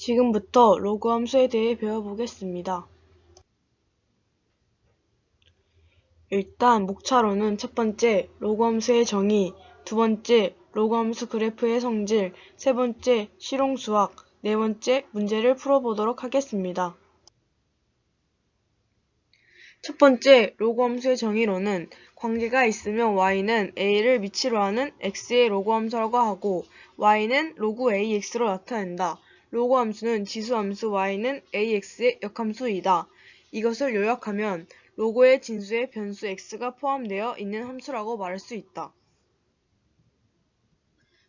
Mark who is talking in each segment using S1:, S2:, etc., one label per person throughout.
S1: 지금부터 로그 함수에 대해 배워보겠습니다. 일단 목차로는 첫 번째 로그 함수의 정의, 두 번째 로그 함수 그래프의 성질, 세 번째 실용 수학, 네 번째 문제를 풀어보도록 하겠습니다. 첫 번째 로그 함수의 정의로는 관계가 있으면 y는 a를 미치로 하는 x의 로그 함수라고 하고 y는 로그 ax로 나타낸다. 로그 함수는 지수 함수 y는 ax의 역함수이다. 이것을 요약하면 로그의 진수에 변수 x가 포함되어 있는 함수라고 말할 수 있다.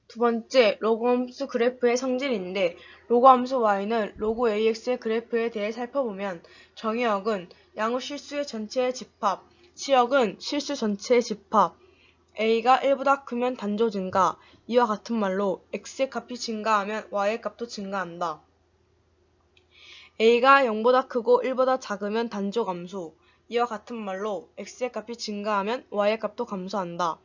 S1: 두 번째, 로그 함수 그래프의 성질인데 로그 함수 y는 로그 ax의 그래프에 대해 살펴보면 정의역은 양의 실수의 전체의 집합, 치역은 실수 전체의 집합, a가 1보다 크면 단조 증가, 이와 같은 말로 x의 값이 증가하면 y의 값도 증가한다. a가 0보다 크고 1보다 작으면 단조 감소, 이와 같은 말로 x의 값이 증가하면 y의 값도 감소한다.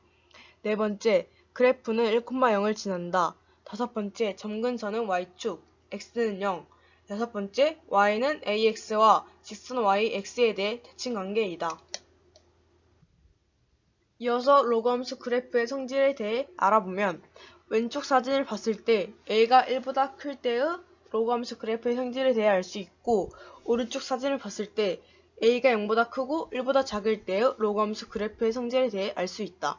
S1: 네 번째, 그래프는 1,0을 지난다. 다섯 번째, 점근선은 y축, x는 0. 여섯 번째, y는 ax와 직선 yx에 대해 대칭 관계이다. 이어서 로그 함수 그래프의 성질에 대해 알아보면 왼쪽 사진을 봤을 때 a가 1보다 클 때의 로그 함수 그래프의 성질에 대해 알 수 있고 오른쪽 사진을 봤을 때 a가 0보다 크고 1보다 작을 때의 로그 함수 그래프의 성질에 대해 알 수 있다.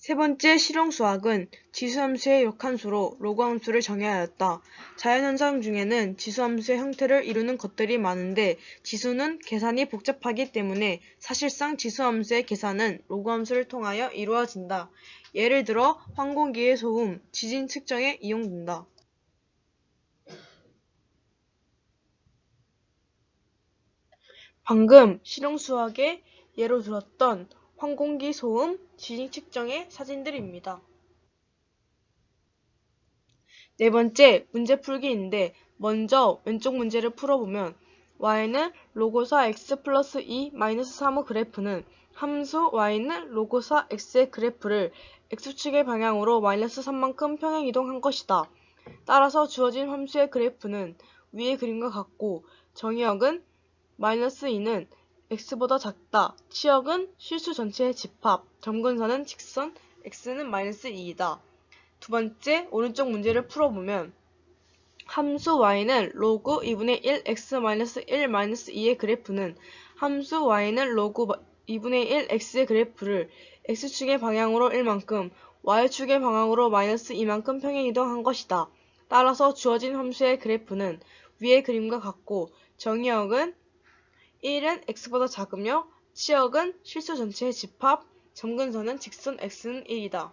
S1: 세 번째 실용수학은 지수함수의 역함수로 로그함수를 정의하였다. 자연현상 중에는 지수함수의 형태를 이루는 것들이 많은데 지수는 계산이 복잡하기 때문에 사실상 지수함수의 계산은 로그함수를 통하여 이루어진다. 예를 들어 항공기의 소음, 지진 측정에 이용된다. 방금 실용수학의 예로 들었던 항공기 소음, 지진 측정의 사진들입니다. 네 번째, 문제 풀기인데 먼저 왼쪽 문제를 풀어보면 y는 로고사 x 플러스 2 마이너스 3의 그래프는 함수 y는 로고사 x의 그래프를 x축의 방향으로 마이너스 3만큼 평행 이동한 것이다. 따라서 주어진 함수의 그래프는 위의 그림과 같고 정의역은 마이너스 2는 x보다 작다. 치역은 실수 전체의 집합. 점근선은 직선 x는 마이너스 2이다. 두 번째 오른쪽 문제를 풀어보면 함수 y는 로그 2분의 1 x 마이너스 1 마이너스 2의 그래프는 함수 y는 로그 2분의 1 x의 그래프를 x축의 방향으로 1만큼 y축의 방향으로 마이너스 2만큼 평행 이동한 것이다. 따라서 주어진 함수의 그래프는 위의 그림과 같고 정의역은 1은 x보다 작으며 치역은 실수 전체의 집합, 점근선은 직선 x는 1이다.